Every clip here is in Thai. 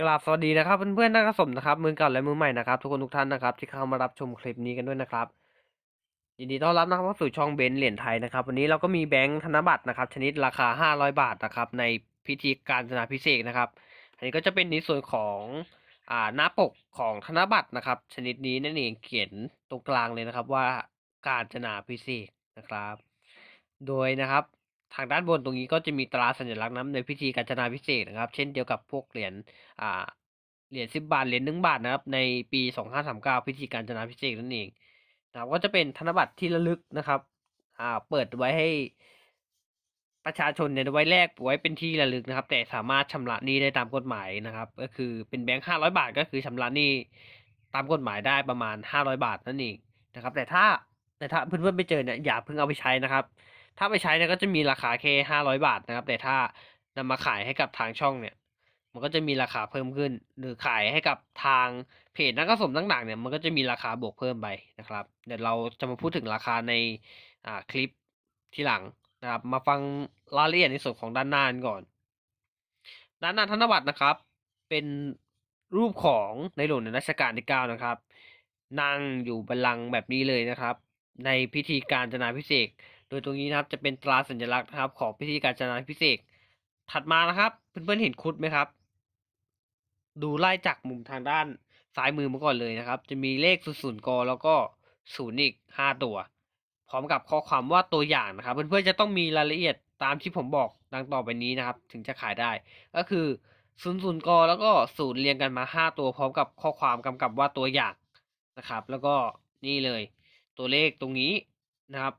กราบสวัสดีนะครับเพื่อนๆนักสะสมนะครับมือเก่าและมือใหม่นะครับทุกคนทุกท่านนะครับที่เข้ามารับชมคลิปนี้กันด้วยนะครับยินดีต้อนรับนะครับเข้าสู่ช่องเบนเหรียญไทยนะครับวันนี้เราก็มีแบงค์ธนบัตรนะครับ ชนิดราคา 500 บาทนะครับในพิธีการจนาพิเศษนะครับ อันนี้ก็จะเป็นในส่วนของอ่าหน้าปกของธนบัตรนะครับ ชนิดนี้นั่นเองเขียนตรงกลางเลยนะครับว่าการจนาพิเศษนะครับ โดยนะครับ ทางด้านบนตรงนี้ก็จะมีตราสัญลักษณ์น้ำในพิธีการจนาพิเศษนะครับ เช่นเดียวกับพวกเหรียญอ่าเหรียญสิบบาทเหรียญหนึ่งบาทนะครับในปีสองห้าสามเก้าพิธีการจนาพิเศษนั่นเองนะครับก็จะเป็นธนบัตรที่ระลึกนะครับอ่าเปิดไว้ให้ประชาชนเนี่ยไว้แลกไว้เป็นที่ระลึกนะครับ แต่สามารถชำระหนี้ได้ตามกฎหมายนะครับ ก็คือเป็นแบงค์ห้าร้อยบาทก็คือชำระหนี้ตามกฎหมายได้ประมาณห้าร้อยบาทนั่นเองนะครับ แต่ถ้าแต่ถ้าเพื่อนๆไปเจอเนี่ยอย่าเพิ่งเอาไปใช้นะครับ ถ้าไปใช้เนี่ยก็จะมีราคาแค่ห้าร้อยบาทนะครับ แต่ถ้านำมาขายให้กับทางช่องเนี่ย มันก็จะมีราคาเพิ่มขึ้น หรือขายให้กับทางเพจนักกสมต่างๆเนี่ย มันก็จะมีราคาบวกเพิ่มไปนะครับ เดี๋ยวเราจะมาพูดถึงราคาในอ่าคลิปที่หลังนะครับ มาฟังรายละเอียดในส่วนของด้านหน้ากันก่อน ด้านหน้าธนบัตรนะครับ เป็นรูปของในหลวงในรัชกาลที่เก้านะครับ นั่งอยู่บัลลังก์แบบนี้เลยนะครับ ในพิธีการจนาพิเศษ ดยตรงนี้นะครับจะเป็นตราสัญลักษณ์นะครับ ของพิธีการจนาพิเศษ ถัดมานะครับ เพื่อนๆเห็นคุดไหมครับ ดูไล่จากมุมทางด้านซ้ายมือมาก่อนเลยนะครับ จะมีเลขศูนย์กแล้วก็ศูนย์อีกห้าตัว พร้อมกับข้อความว่าตัวอย่างนะครับ เพื่อนๆจะต้องมีรายละเอียดตามที่ผมบอกดังต่อไปนี้นะครับ ถึงจะขายได้ ก็คือศูนย์ศูนย์กแล้วก็ศูนย์เรียงกันมาห้าตัว พร้อมกับข้อความกำกับว่าตัวอย่างนะครับ แล้วก็นี่เลย ตัวเลขตรงนี้นะครับ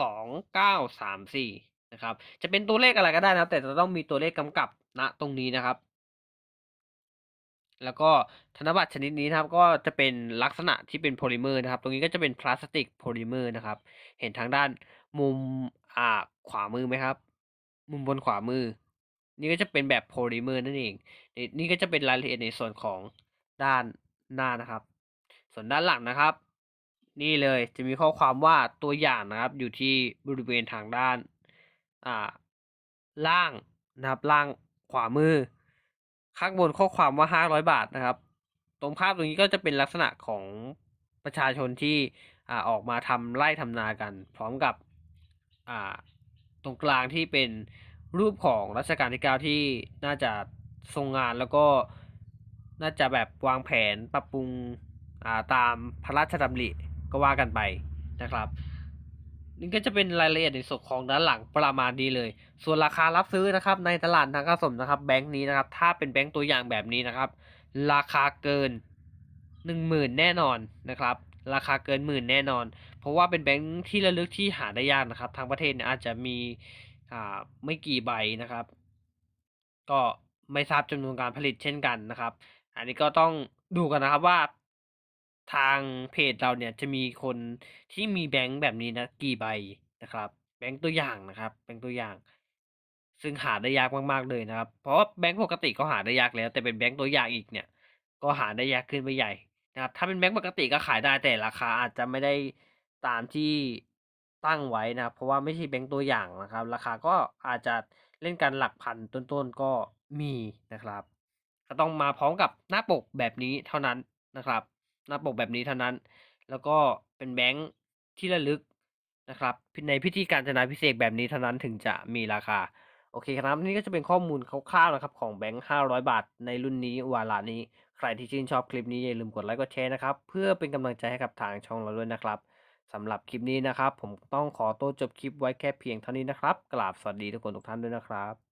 สองเก้าสามสี่นะครับ จะเป็นตัวเลขอะไรก็ได้นะแต่จะต้องมีตัวเลขกำกับณตรงนี้นะครับ แล้วก็ธนบัตรชนิดนี้นะครับ ก็จะเป็นลักษณะที่เป็นโพลิเมอร์นะครับ ตรงนี้ก็จะเป็นพลาสติกโพลิเมอร์นะครับ เห็นทางด้านมุมอ่าขวามือไหมครับ มุมบนขวามือ นี่ก็จะเป็นแบบโพลิเมอร์นั่นเองนนี่ก็จะเป็นรายละเอียดในส่วนของด้านหน้านะครับ ส่วนด้านหลังนะครับ นี่เลยจะมีข้อความว่าตัวอย่างนะครับ อยู่ที่บริเวณทางด้านอ่าล่างนะครับล่างขวามือ ข้างบนข้อความว่าห้าร้อยบาทนะครับ ตรงภาพตรงนี้ก็จะเป็นลักษณะของประชาชนที่อ่าออกมาทำไร่ทำนากัน พร้อมกับอ่าตรงกลางที่เป็นรูปของรัชกาลที่เก้าที่น่าจะทรงงานแล้วก็น่าจะแบบวางแผนปรับปรุงอ่าตามพระราชดำริ ก็ว่ากันไปนะครับนี่ก็จะเป็นรายละเอียดในส่วนของด้านหลังประมาณนี้เลย ส่วนราคารับซื้อนะครับ ในตลาดนักสมนะครับ แบงค์นี้นะครับ ถ้าเป็นแบงค์ตัวอย่างแบบนี้นะครับ ราคาเกินหนึ่งหมื่นแน่นอนนะครับ ราคาเกินหมื่นแน่นอน เพราะว่าเป็นแบงค์ที่ระลึกที่หาได้ยากนะครับ ทางประเทศเนี่ยอาจจะมีอ่าไม่กี่ใบนะครับ ก็ไม่ทราบจำนวนการผลิตเช่นกันนะครับ อันนี้ก็ต้องดูกันนะครับว่า ทางเพจเราเนี่ยจะมีคนที่มีแบงค์แบบนี้นะกี่ใบนะครับ แบงค์ตัวอย่างนะครับ แบงค์ตัวอย่าง ซึ่งหาได้ยากมากๆเลยนะครับ เพราะว่าแบงค์ปกติก็หาได้ยากแล้ว แต่เป็นแบงค์ตัวอย่างอีกเนี่ย ก็หาได้ยากขึ้นไปใหญ่นะครับถ้าเป็นแบงค์ปกติก็ขายได้แต่ราคาอาจจะไม่ได้ตามที่ตั้งไว้นะเพราะว่าไม่ใช่แบงค์ตัวอย่างนะครับ ราคาก็อาจจะเล่นกันหลักพันต้นๆก็มีนะครับ ก็ต้องมาพร้อมกับหน้าปกแบบนี้เท่านั้นนะครับ หน้าปกแบบนี้เท่านั้น แล้วก็เป็นแบงค์ที่ระลึกนะครับในพิธีการจนาพิเศษแบบนี้เท่านั้นถึงจะมีราคา โอเคครับนี่ก็จะเป็นข้อมูลคร่าวๆนะครับ ของแบงค์500 บาท ในรุ่นนี้วาระนี้ ใครที่ชื่นชอบคลิปนี้อย่าลืมกดไลค์กดแชร์นะครับ เพื่อเป็นกำลังใจให้กับทางช่องเราด้วยนะครับสำหรับคลิปนี้นะครับ ผมต้องขอตัวจบคลิปไว้แค่เพียงเท่านี้นะครับกราบสวัสดีทุกคนทุกท่านด้วยนะครับ